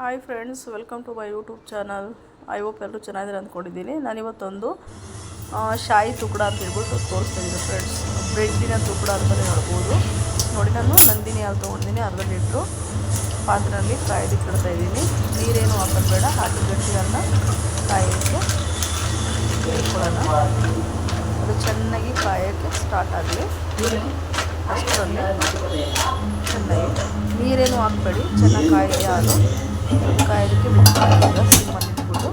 Hi friends welcome to my YouTube channel I hope ಎಲ್ಲರೂ ಚೆನ್ನಾಗಿದೆ ಅಂದ್ಕೊಂಡಿದ್ದೀನಿ. ನಾನಿವತ್ತೊಂದು ಶಾಯಿ ತುಕಡ ಅಂತ ಹೇಳ್ಬಿಟ್ಟು ತೋರಿಸ್ತಿದ್ದೀನಿ ಫ್ರೆಂಡ್ಸ್ ಬ್ರೆಡ್ಡಿನ ತುಕಡ ಅಂತಲೇ ಹೇಳ್ಬೋದು. ನೋಡಿ, ನಾನು ನಂದಿನಿ ಹಾಲು ತೊಗೊಂಡಿದ್ದೀನಿ, ಅರ್ಧ ಲೀಟ್ರು. ಪಾತ್ರೆಯಲ್ಲಿ ಕಾಯ್ದಿಕ್ಕೆ ಇಡ್ತಾ ಇದ್ದೀನಿ. ನೀರೇನು ಹಾಕೋದು ಬೇಡ ಹಾಕಿ ಗಟ್ಟಿಗಳನ್ನ ಕಾಯೋಕ್ಕೆ ಇಟ್ಕೊಳ್ಳೋಣ ಅದು ಚೆನ್ನಾಗಿ ಕಾಯೋಕ್ಕೆ ಸ್ಟಾರ್ಟ್ ಆಗಲಿ ಅಷ್ಟರಲ್ಲಿ ಚೆನ್ನಾಗಿ ನೀರೇನು ಹಾಕ್ಬೇಡಿ, ಚೆನ್ನಾಗಿ ಕಾಯಿ ಹಾಲು. ಕಾಯೋದಕ್ಕೆ ಬಿಟ್ಟು ನಾನು ಇಟ್ಬಿಟ್ಟು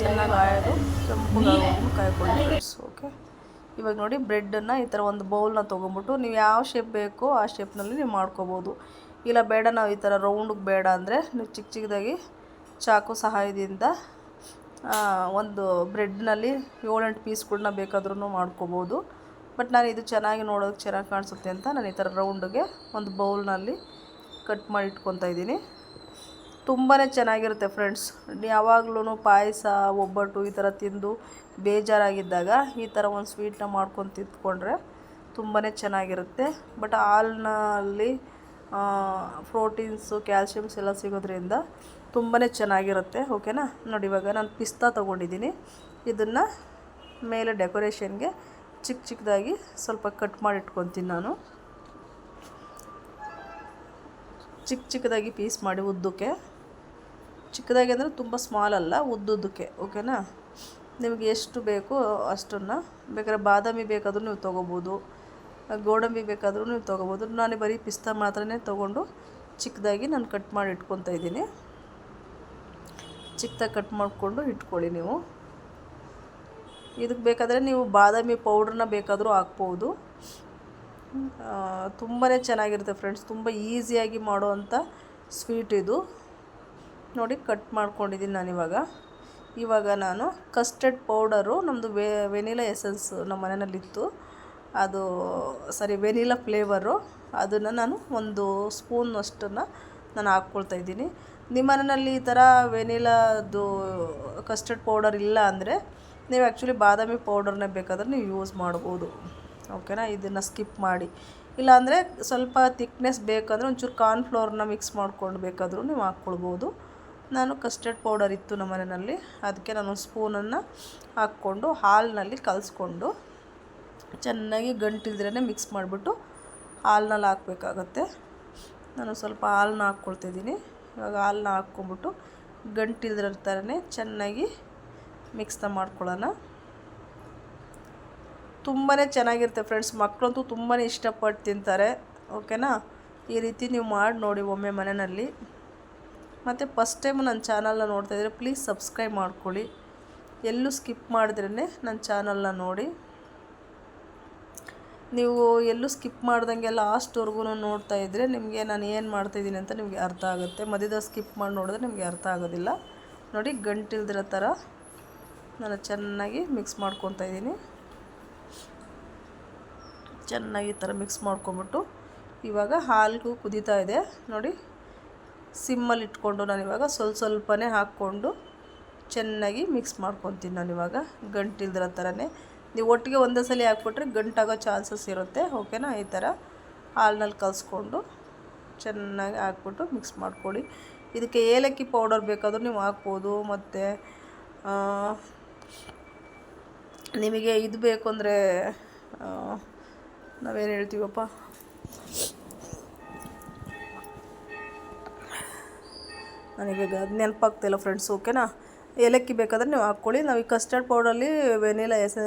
ಚೆನ್ನಾಗಿ ಕಾಯೋದು ಕೆಂಪು ಕಾಯ್ಕೊಂಡು ಓಕೆ ಇವಾಗ ನೋಡಿ ಬ್ರೆಡ್ಡನ್ನು ಈ ಥರ ಒಂದು ಬೌಲ್ನ ತೊಗೊಂಬಿಟ್ಟು ನೀವು ಯಾವ ಶೇಪ್ ಬೇಕೋ ಆ ಶೇಪ್ನಲ್ಲಿ ನೀವು ಮಾಡ್ಕೋಬೋದು. ಇಲ್ಲ ಬೇಡ, ನಾವು ಈ ಥರ ರೌಂಡಿಗೆ ಬೇಡ ಅಂದರೆ ನೀವು ಚಿಕ್ಕ ಚಿಕ್ಕದಾಗಿ ಚಾಕು ಸಹಾಯದಿಂದ ಒಂದು ಬ್ರೆಡ್ನಲ್ಲಿ ಏಳೆಂಟು ಪೀಸ್ಗಳನ್ನ ಬೇಕಾದ್ರೂ ಮಾಡ್ಕೋಬೋದು. ಬಟ್ ನಾನು ಇದು ಚೆನ್ನಾಗಿ ನೋಡೋದಕ್ಕೆ ಚೆನ್ನಾಗಿ ಕಾಣಿಸುತ್ತೆ ಅಂತ ನಾನು ಈ ಥರ ರೌಂಡ್ಗೆ ಒಂದು ಬೌಲ್ನಲ್ಲಿ ಕಟ್ ಮಾಡಿ ಇಟ್ಕೊತಾ ಇದ್ದೀನಿ. ತುಂಬಾ ಚೆನ್ನಾಗಿರುತ್ತೆ ಫ್ರೆಂಡ್ಸ್. ಯಾವಾಗ್ಲೂ ಪಾಯಸ, ಒಬ್ಬಟ್ಟು ಈ ಥರ ತಿಂದು ಬೇಜಾರಾಗಿದ್ದಾಗ ಈ ಥರ ಒಂದು ಸ್ವೀಟ್ನ ಮಾಡ್ಕೊಂಡು ತಿಂದ್ಕೊಂಡ್ರೆ ತುಂಬಾ ಚೆನ್ನಾಗಿರುತ್ತೆ. ಬಟ್ ಹಾಲಿನಲ್ಲಿ ಪ್ರೋಟೀನ್ಸು, ಕ್ಯಾಲ್ಶಿಯಮ್ಸ್ ಎಲ್ಲ ಸಿಗೋದ್ರಿಂದ ತುಂಬಾ ಚೆನ್ನಾಗಿರುತ್ತೆ. ಓಕೆನಾ? ನೋಡಿ, ಇವಾಗ ನಾನು ಪಿಸ್ತಾ ತೊಗೊಂಡಿದ್ದೀನಿ. ಇದನ್ನು ಮೇಲೆ ಡೆಕೋರೇಷನ್ಗೆ ಚಿಕ್ಕ ಚಿಕ್ಕದಾಗಿ ಸ್ವಲ್ಪ ಕಟ್ ಮಾಡಿ ಇಟ್ಕೊತೀನಿ ನಾನು. ಚಿಕ್ಕ ಚಿಕ್ಕದಾಗಿ ಪೀಸ್ ಮಾಡಿ ಉದ್ದಕ್ಕೆ. ಚಿಕ್ಕದಾಗಿ ಅಂದರೆ ತುಂಬ ಸ್ಮಾಲ್ ಅಲ್ಲ, ಉದ್ದುದ್ದಕ್ಕೆ ಓಕೆನಾ ನಿಮಗೆ ಎಷ್ಟು ಬೇಕೋ ಅಷ್ಟನ್ನು, ಬೇಕಾದ್ರೆ ಬಾದಾಮಿ ಬೇಕಾದರೂ ನೀವು ತೊಗೋಬೋದು, ಗೋಡಂಬಿ ಬೇಕಾದರೂ ನೀವು ತೊಗೋಬೋದು. ನಾನು ಬರೀ ಪಿಸ್ತಾ ಮಾತ್ರನೇ ತೊಗೊಂಡು ಚಿಕ್ಕದಾಗಿ ನಾನು ಕಟ್ ಮಾಡಿ ಇಟ್ಕೊತಾ ಇದ್ದೀನಿ. ಚಿಕ್ಕದಾಗಿ ಕಟ್ ಮಾಡಿಕೊಂಡು ಇಟ್ಕೊಳ್ಳಿ ನೀವು. ಇದಕ್ಕೆ ಬೇಕಾದರೆ ನೀವು ಬಾದಾಮಿ ಪೌಡ್ರನ್ನ ಬೇಕಾದರೂ ಹಾಕ್ಬೋದು. ತುಂಬಾ ಚೆನ್ನಾಗಿರುತ್ತೆ ಫ್ರೆಂಡ್ಸ್ ತುಂಬ ಈಸಿಯಾಗಿ ಮಾಡುವಂಥ ಸ್ವೀಟ್ ಇದು. ನೋಡಿ ಕಟ್ ಮಾಡ್ಕೊಂಡಿದ್ದೀನಿ ನಾನಿವಾಗ ಇವಾಗ. ನಾನು ಕಸ್ಟರ್ಡ್ ಪೌಡರು ನಮ್ಮದು ವೆ ವೆನಿಲಾ ಎಸೆನ್ಸ್ ನಮ್ಮ ಮನೆಯಲ್ಲಿತ್ತು. ಅದು ಸಾರಿ ವೆನಿಲಾ ಫ್ಲೇವರು ಅದನ್ನು ನಾನು ಒಂದು ಸ್ಪೂನ್ ಅಷ್ಟನ್ನು ನಾನು ಹಾಕ್ಕೊಳ್ತಾ ಇದ್ದೀನಿ. ನಿಮ್ಮ ಮನೆಯಲ್ಲಿ ಈ ಥರ ವೆನಿಲಾದು ಕಸ್ಟರ್ಡ್ ಪೌಡರ್ ಇಲ್ಲ ಅಂದರೆ, ನೀವು ಆ್ಯಕ್ಚುಲಿ ಬಾದಾಮಿ ಪೌಡರ್ನೇ ಬೇಕಾದ್ರೆ ನೀವು ಯೂಸ್ ಮಾಡ್ಬೋದು. ಓಕೆನಾ? ಇದನ್ನು ಸ್ಕಿಪ್ ಮಾಡಿ. ಇಲ್ಲಾಂದರೆ ಸ್ವಲ್ಪ ತಿಕ್ನೆಸ್ ಬೇಕಂದರೆ ಒಂಚೂರು ಕಾರ್ನ್ಫ್ಲೋರ್ನ ಮಿಕ್ಸ್ ಮಾಡ್ಕೊಂಡು ಬೇಕಾದರೂ ನೀವು ಹಾಕ್ಕೊಳ್ಬೋದು. ನಾನು ಕಸ್ಟರ್ಡ್ ಪೌಡರ್ ಇತ್ತು ನಮ್ಮ ಮನೆಯಲ್ಲಿ. ಅದಕ್ಕೆ ನಾನು ಸ್ಪೂನನ್ನು ಹಾಕ್ಕೊಂಡು ಹಾಲಿನಲ್ಲಿ ಕಲಸ್ಕೊಂಡು ಚೆನ್ನಾಗಿ ಗಂಟಿಲ್ದ್ರೇ ಮಿಕ್ಸ್ ಮಾಡಿಬಿಟ್ಟು ಹಾಲಿನಲ್ಲಿ ಹಾಕ್ಬೇಕಾಗತ್ತೆ. ನಾನು ಸ್ವಲ್ಪ ಹಾಲನ್ನ ಹಾಕ್ಕೊಳ್ತಿದ್ದೀನಿ. ಇವಾಗ ಹಾಲನ್ನ ಹಾಕ್ಕೊಂಬಿಟ್ಟು ಗಂಟಿಲ್ದಿರೋ ಥರನೇ ಚೆನ್ನಾಗಿ ಮಿಕ್ಸ್ನ ಮಾಡ್ಕೊಳ್ಳೋಣ. ತುಂಬಾ ಚೆನ್ನಾಗಿರುತ್ತೆ ಫ್ರೆಂಡ್ಸ್. ಮಕ್ಕಳಂತೂ ತುಂಬಾ ಇಷ್ಟಪಟ್ಟು ತಿಂತಾರೆ. ಓಕೆನಾ? ಈ ರೀತಿ ನೀವು ಮಾಡಿ ನೋಡಿ ಒಮ್ಮೆ ಮನೆಯಲ್ಲಿ. ಮತ್ತು ಫಸ್ಟ್ ಟೈಮ್ ನನ್ನ ಚಾನಲ್ನ ನೋಡ್ತಾ ಇದ್ದರೆ ಪ್ಲೀಸ್ ಸಬ್ಸ್ಕ್ರೈಬ್ ಮಾಡ್ಕೊಳ್ಳಿ. ಎಲ್ಲೂ ಸ್ಕಿಪ್ ಮಾಡಿದ್ರೇ ನನ್ನ ಚಾನಲ್ನ ನೋಡಿ. ನೀವು ಎಲ್ಲೂ ಸ್ಕಿಪ್ ಮಾಡ್ದಂಗೆ ಲಾಸ್ಟ್ವರೆಗೂ ನೋಡ್ತಾ ಇದ್ದರೆ ನಿಮಗೆ ನಾನು ಏನು ಮಾಡ್ತಾಯಿದ್ದೀನಿ ಅಂತ ನಿಮಗೆ ಅರ್ಥ ಆಗುತ್ತೆ. ಮಧ್ಯದ ಸ್ಕಿಪ್ ಮಾಡಿ ನೋಡಿದ್ರೆ ನಿಮಗೆ ಅರ್ಥ ಆಗೋದಿಲ್ಲ. ನೋಡಿ ಗಂಟಿಲ್ದಿರೋ ಥರ ನಾನು ಚೆನ್ನಾಗಿ ಮಿಕ್ಸ್ ಮಾಡ್ಕೊತಾ ಇದ್ದೀನಿ. ಚೆನ್ನಾಗಿ ಈ ಥರ ಮಿಕ್ಸ್ ಮಾಡ್ಕೊಂಬಿಟ್ಟು ಇವಾಗ ಹಾಲು ಕುದೀತಾ ಇದೆ. ನೋಡಿ, ಸಿಮ್ಮಲ್ಲಿ ಇಟ್ಕೊಂಡು ನಾನು ಇವಾಗ ಸ್ವಲ್ಪ ಸ್ವಲ್ಪನೇ ಹಾಕ್ಕೊಂಡು ಚೆನ್ನಾಗಿ ಮಿಕ್ಸ್ ಮಾಡ್ಕೊತೀನಿ ಇವಾಗ. ಗಂಟಿಲ್ದಿರೋ ಥರನೇ. ನೀವು ಒಟ್ಟಿಗೆ ಒಂದೇ ಸಲ ಹಾಕ್ಬಿಟ್ರೆ ಗಂಟಾಗೋ ಚಾನ್ಸಸ್ ಇರುತ್ತೆ, ಓಕೆನಾ? ಈ ಥರ ಹಾಲಿನಲ್ಲಿ ಕಲಿಸ್ಕೊಂಡು ಚೆನ್ನಾಗಿ ಹಾಕ್ಬಿಟ್ಟು ಮಿಕ್ಸ್ ಮಾಡ್ಕೊಳ್ಳಿ. ಇದಕ್ಕೆ ಏಲಕ್ಕಿ ಪೌಡರ್ ಬೇಕಾದರೂ ನೀವು ಹಾಕ್ಬೋದು, ಮತ್ತು ನಿಮಗೆ ಇದು ಬೇಕು ಅಂದರೆ ನಾವೇನು ಹೇಳ್ತೀವಪ್ಪ? ನನಗೆ ಅದು ನೆನಪಾಗ್ತಾಯಿಲ್ಲ ಫ್ರೆಂಡ್ಸ್ ಓಕೆನಾ ಏಲಕ್ಕಿ ಬೇಕಾದ್ರೆ ನೀವು ಹಾಕ್ಕೊಳ್ಳಿ. ನಾವು ಈ ಕಸ್ಟರ್ಡ್ ಪೌಡರಲ್ಲಿ ವೆನಿಲಾ ಎಸ್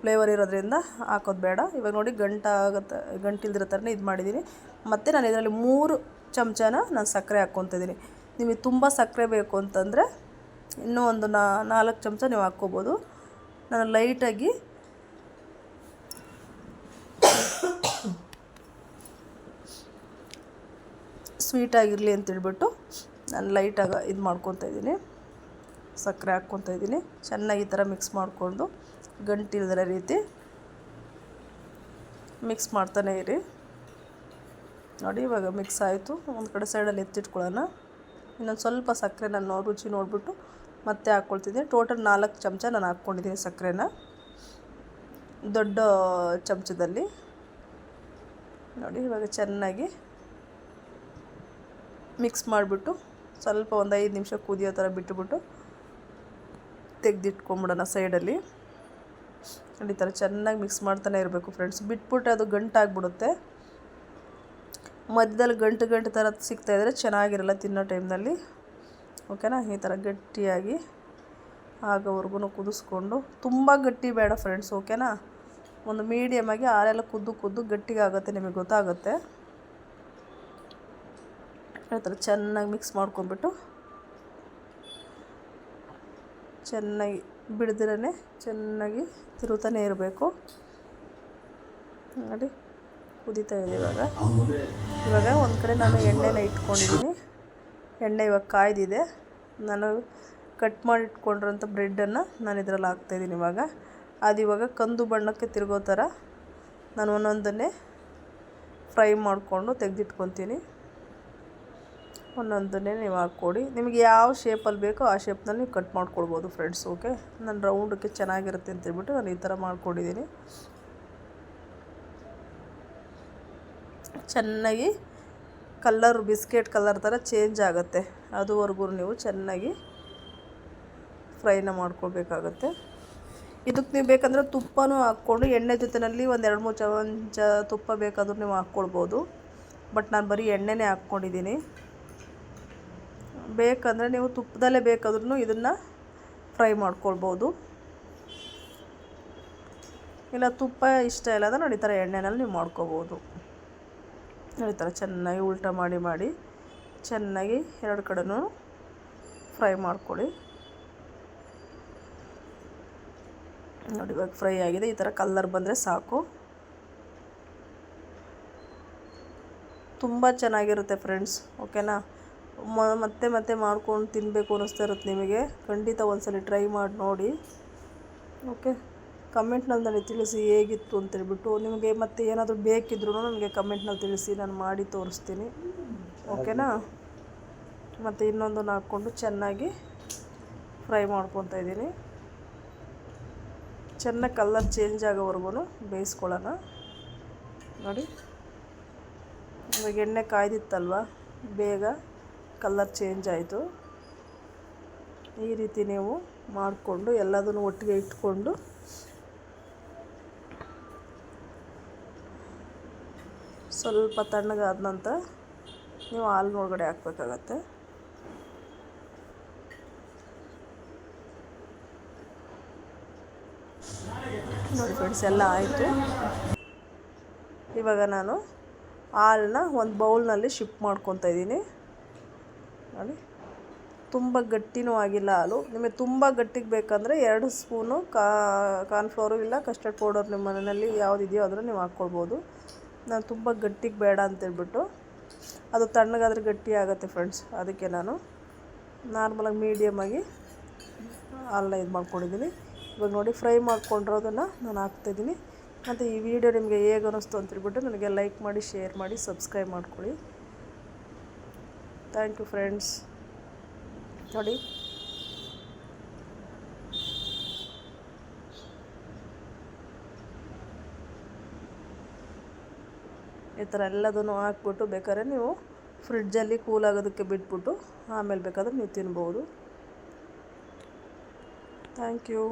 ಫ್ಲೇವರ್ ಇರೋದ್ರಿಂದ ಹಾಕೋದು ಬೇಡ. ಇವಾಗ ನೋಡಿ ಗಂಟ ಆಗುತ್ತೆ ಗಂಟಿಲ್ದಿರೋ ಥರನೇ ಇದು ಮಾಡಿದ್ದೀನಿ ಮತ್ತು ನಾನು ಇದರಲ್ಲಿ ಮೂರು ಚಮಚನ ನಾನು ಸಕ್ಕರೆ ಹಾಕ್ಕೊತಿದ್ದೀನಿ ನಿಮಗೆ ತುಂಬ ಸಕ್ಕರೆ ಬೇಕು ಅಂತಂದರೆ ಇನ್ನೂ ಒಂದು ನಾಲ್ಕು ಚಮಚ ನೀವು ಹಾಕ್ಕೋಬೋದು. ನಾನು ಲೈಟಾಗಿ ಸ್ವೀಟಾಗಿರಲಿ ಅಂತೇಳ್ಬಿಟ್ಟು ನಾನು ಲೈಟಾಗಿ ಇದು ಮಾಡ್ಕೊತಾ ಇದ್ದೀನಿ. ಸಕ್ಕರೆ ಹಾಕ್ಕೊತಾ ಇದ್ದೀನಿ. ಚೆನ್ನಾಗಿ ಈ ಥರ ಮಿಕ್ಸ್ ಮಾಡಿಕೊಂಡು ಗಂಟಿಲ್ದರ ರೀತಿ ಮಿಕ್ಸ್ ಮಾಡ್ತಾನೆ ಇರಿ. ನೋಡಿ ಇವಾಗ ಮಿಕ್ಸ್ ಆಯಿತು. ಒಂದು ಕಡೆ ಸೈಡಲ್ಲಿ ಎತ್ತಿಟ್ಕೊಳ್ಳೋಣ. ಇನ್ನೊಂದು ಸ್ವಲ್ಪ ಸಕ್ಕರೆ ನಾನು ರುಚಿ ನೋಡಿಬಿಟ್ಟು ಮತ್ತೆ ಹಾಕ್ಕೊಳ್ತಿದ್ದೀನಿ ಟೋಟಲ್ ನಾಲ್ಕು ಚಮಚ ನಾನು ಹಾಕ್ಕೊಂಡಿದ್ದೀನಿ ಸಕ್ಕರೆನ. ದೊಡ್ಡ ಚಮಚದಲ್ಲಿ. ನೋಡಿ ಇವಾಗ ಚೆನ್ನಾಗಿ ಮಿಕ್ಸ್ ಮಾಡಿಬಿಟ್ಟು ಸ್ವಲ್ಪ ಒಂದು ಐದು ನಿಮಿಷ ಕುದಿಯೋ ಥರ ಬಿಟ್ಟುಬಿಟ್ಟು ತೆಗೆದಿಟ್ಕೊಂಬಿಡೋಣ ಸೈಡಲ್ಲಿ. ಈ ಥರ ಚೆನ್ನಾಗಿ ಮಿಕ್ಸ್ ಮಾಡ್ತಾನೆ ಇರಬೇಕು ಫ್ರೆಂಡ್ಸ್. ಬಿಟ್ಬಿಟ್ಟು ಅದು ಗಂಟಾಗ್ಬಿಡುತ್ತೆ. ಮಧ್ಯದಲ್ಲಿ ಗಂಟು ಗಂಟು ಥರ ಸಿಗ್ತಾಯಿದ್ರೆ ಚೆನ್ನಾಗಿರಲ್ಲ ತಿನ್ನೋ ಟೈಮ್ನಲ್ಲಿ. ಓಕೆನಾ? ಈ ಥರ ಗಟ್ಟಿಯಾಗಿ ಆಗೋವರೆಗೂ ಕುದಿಸ್ಕೊಂಡು. ತುಂಬ ಗಟ್ಟಿ ಬೇಡ ಫ್ರೆಂಡ್ಸ್, ಓಕೆನಾ? ಒಂದು ಮೀಡಿಯಮಾಗಿ ಆರೆಲ್ಲ ಕುದ್ದು ಕುದ್ದು ಗಟ್ಟಿಗೆ ಆಗುತ್ತೆ ನಿಮಗೆ ಗೊತ್ತಾಗುತ್ತೆ. ಥರ ಚೆನ್ನಾಗಿ ಮಿಕ್ಸ್ ಮಾಡ್ಕೊಂಬಿಟ್ಟು ಚೆನ್ನಾಗಿ ಬಿಡ್ದಿರೇ ಚೆನ್ನಾಗಿ ತಿರುತಾನೆ ಇರಬೇಕು. ನೋಡಿ, ಕುದೀತಾ ಇದೆ ಇವಾಗ. ಇವಾಗ ಒಂದು ಕಡೆ ನಾನು ಎಣ್ಣೆನ ಇಟ್ಕೊಂಡಿದ್ದೀನಿ. ಎಣ್ಣೆ ಇವಾಗ ಕಾಯ್ದಿದೆ. ನಾನು ಕಟ್ ಮಾಡಿ ಇಟ್ಕೊಂಡಿರೋಂಥ ಬ್ರೆಡ್ಡನ್ನು ನಾನು ಇದರಲ್ಲಿ ಹಾಕ್ತಾಯಿದ್ದೀನಿ ಇವಾಗ. ಅದು ಇವಾಗ ಕಂದು ಬಣ್ಣಕ್ಕೆ ತಿರುಗೋ ಥರ ನಾನು ಒಂದೊಂದನ್ನೇ ಫ್ರೈ ಮಾಡಿಕೊಂಡು ತೆಗೆದಿಟ್ಕೊತೀನಿ. ಒಂದೊಂದನ್ನೇ ನೀವು ಹಾಕ್ಕೊಡಿ. ನಿಮಗೆ ಯಾವ ಶೇಪಲ್ಲಿ ಬೇಕೋ ಆ ಶೇಪ್ನಲ್ಲಿ ನೀವು ಕಟ್ ಮಾಡ್ಕೊಳ್ಬೋದು ಫ್ರೆಂಡ್ಸ್ ಓಕೆ ನಾನು ರೌಂಡಕ್ಕೆ ಚೆನ್ನಾಗಿರುತ್ತೆ ಅಂತ ಹೇಳ್ಬಿಟ್ಟು ನಾನು ಈ ಥರ ಮಾಡ್ಕೊಂಡಿದ್ದೀನಿ. ಚೆನ್ನಾಗಿ ಕಲ್ಲರ್ ಬಿಸ್ಕೆಟ್ ಕಲರ್ ಥರ ಚೇಂಜ್ ಆಗುತ್ತೆ. ಅದುವರೆಗೂ ನೀವು ಚೆನ್ನಾಗಿ ಫ್ರೈನ ಮಾಡ್ಕೊಳ್ಬೇಕಾಗತ್ತೆ. ಇದಕ್ಕೆ ನೀವು ಬೇಕಂದರೆ ತುಪ್ಪನೂ ಹಾಕ್ಕೊಂಡು ಎಣ್ಣೆ ಜೊತೆಯಲ್ಲಿ ಒಂದು ಎರಡು ಮೂರು ಚಮಚ ತುಪ್ಪ ಬೇಕಾದರೂ ನೀವು ಹಾಕ್ಕೊಳ್ಬೋದು. ಬಟ್ ನಾನು ಬರೀ ಎಣ್ಣೆನೇ ಹಾಕ್ಕೊಂಡಿದ್ದೀನಿ. ಬೇಕಂದರೆ ನೀವು ತುಪ್ಪದಲ್ಲೇ ಬೇಕಾದ್ರೂ ಇದನ್ನು ಫ್ರೈ ಮಾಡ್ಕೊಳ್ಬೋದು. ಇಲ್ಲ, ತುಪ್ಪ ಇಷ್ಟ ಇಲ್ಲ ಅಂದರೆ ನೋಡಿ ಥರ ಎಣ್ಣೆನಲ್ಲಿ ನೀವು ಮಾಡ್ಕೋಬೋದು. ಈ ಥರ ಚೆನ್ನಾಗಿ ಉಲ್ಟ ಮಾಡಿ ಮಾಡಿ ಚೆನ್ನಾಗಿ ಎರಡು ಕಡೆನೂ ಫ್ರೈ ಮಾಡ್ಕೊಳ್ಳಿ. ನೋಡಿ, ಇವಾಗ ಫ್ರೈ ಆಗಿದೆ. ಈ ಥರ ಕಲ್ಲರ್ ಬಂದರೆ ಸಾಕು. ತುಂಬ ಚೆನ್ನಾಗಿರುತ್ತೆ ಫ್ರೆಂಡ್ಸ್, ಓಕೆನಾ? ಮತ್ತೆ ಮತ್ತೆ ಮಾಡ್ಕೊಂಡು ತಿನ್ನಬೇಕು ಅನ್ನಿಸ್ತಾ ಇರುತ್ತೆ ನಿಮಗೆ. ಖಂಡಿತ ಒಂದ್ಸಲ ಟ್ರೈ ಮಾಡಿ ನೋಡಿ. ಓಕೆ ಕಮೆಂಟ್ನಲ್ಲಿ ನನಗೆ ತಿಳಿಸಿ ಹೇಗಿತ್ತು ಅಂತೇಳ್ಬಿಟ್ಟು ನಿಮಗೆ ಮತ್ತೆ ಏನಾದರೂ ಬೇಕಿದ್ರೂ ನನಗೆ ಕಮೆಂಟ್ನಲ್ಲಿ ತಿಳಿಸಿ, ನಾನು ಮಾಡಿ ತೋರಿಸ್ತೀನಿ. ಓಕೆನಾ ಮತ್ತು ಇನ್ನೊಂದನ್ನು ಹಾಕ್ಕೊಂಡು ಚೆನ್ನಾಗಿ ಫ್ರೈ ಮಾಡ್ಕೊತಾ ಇದ್ದೀನಿ. ಚೆನ್ನಾಗಿ ಕಲ್ಲರ್ ಚೇಂಜ್ ಆಗೋವರೆಗೂ ಬೇಯಿಸ್ಕೊಳ್ಳೋಣ. ನೋಡಿ. ಇವಾಗ ಎಣ್ಣೆ ಕಾಯ್ದಿತ್ತಲ್ವ? ಬೇಗ. ಕಲರ್ ಚೇಂಜ್ ಆಯಿತು. ಈ ರೀತಿ ನೀವು ಮಾಡಿಕೊಂಡು ಎಲ್ಲದನ್ನು ಒಟ್ಟಿಗೆ ಇಟ್ಕೊಂಡು ಸ್ವಲ್ಪ ತಣ್ಣಗಾದ ನಂತರ ನೀವು ಹಾಲಿನೊಳಗಡೆ ಹಾಕ್ಬೇಕಾಗತ್ತೆ. ನೋಡಿ ಫ್ರೆಂಡ್ಸ್ ಎಲ್ಲ ಆಯಿತು. ಇವಾಗ ನಾನು ಹಾಲನ್ನ ಒಂದು ಬೌಲ್ನಲ್ಲಿ ಶಿಫ್ಟ್ ಮಾಡ್ಕೊತಾ ಇದ್ದೀನಿ. ನೋಡಿ ತುಂಬ ಗಟ್ಟಿನೂ ಆಗಿಲ್ಲ ಹಾಲು ನಿಮಗೆ ತುಂಬ ಗಟ್ಟಿಗೆ ಬೇಕಂದರೆ ಎರಡು ಸ್ಪೂನು ಕಾರ್ನ್ಫ್ಲೋರು ಇಲ್ಲ, ಕಸ್ಟರ್ಡ್ ಪೌಡರ್ ನಿಮ್ಮ ಮನೆಯಲ್ಲಿ ಯಾವುದಿದೆಯೋ ಅದನ್ನು ನೀವು ಹಾಕ್ಕೊಳ್ಬೋದು. ನಾನು ತುಂಬ ಗಟ್ಟಿಗೆ ಬೇಡ ಅಂತೇಳ್ಬಿಟ್ಟು ಅದು ತಣ್ಣಗಾದರೆ ಗಟ್ಟಿ ಆಗುತ್ತೆ ಫ್ರೆಂಡ್ಸ್ ಅದಕ್ಕೆ ನಾನು ನಾರ್ಮಲಾಗಿ ಮೀಡಿಯಮಾಗಿ ಹಾಲನ್ನ ಇದು ಮಾಡ್ಕೊಂಡಿದ್ದೀನಿ. ಇವಾಗ ನೋಡಿ ಫ್ರೈ ಮಾಡ್ಕೊಂಡಿರೋದನ್ನು ನಾನು ಹಾಕ್ತಾಯಿದ್ದೀನಿ ಮತ್ತು ಈ ವಿಡಿಯೋ ನಿಮಗೆ ಹೇಗೆ ಅನ್ನಿಸ್ತು ಅಂತೇಳ್ಬಿಟ್ಟು ನನಗೆ ಲೈಕ್ ಮಾಡಿ ಶೇರ್ ಮಾಡಿ ಸಬ್ಸ್ಕ್ರೈಬ್ ಮಾಡ್ಕೊಳ್ಳಿ. ಥ್ಯಾಂಕ್ ಯು ಫ್ರೆಂಡ್ಸ್ ನೋಡಿ ಈ ಥರ ಎಲ್ಲದನ್ನು ಹಾಕ್ಬಿಟ್ಟು ಬೇಕಾದ್ರೆ ನೀವು ಫ್ರಿಡ್ಜಲ್ಲಿ ಕೂಲ್ ಆಗೋದಕ್ಕೆ ಬಿಟ್ಬಿಟ್ಟು ಆಮೇಲೆ ಬೇಕಾದ್ರೆ ನೀವು ತಿನ್ಬೋದು. Thank you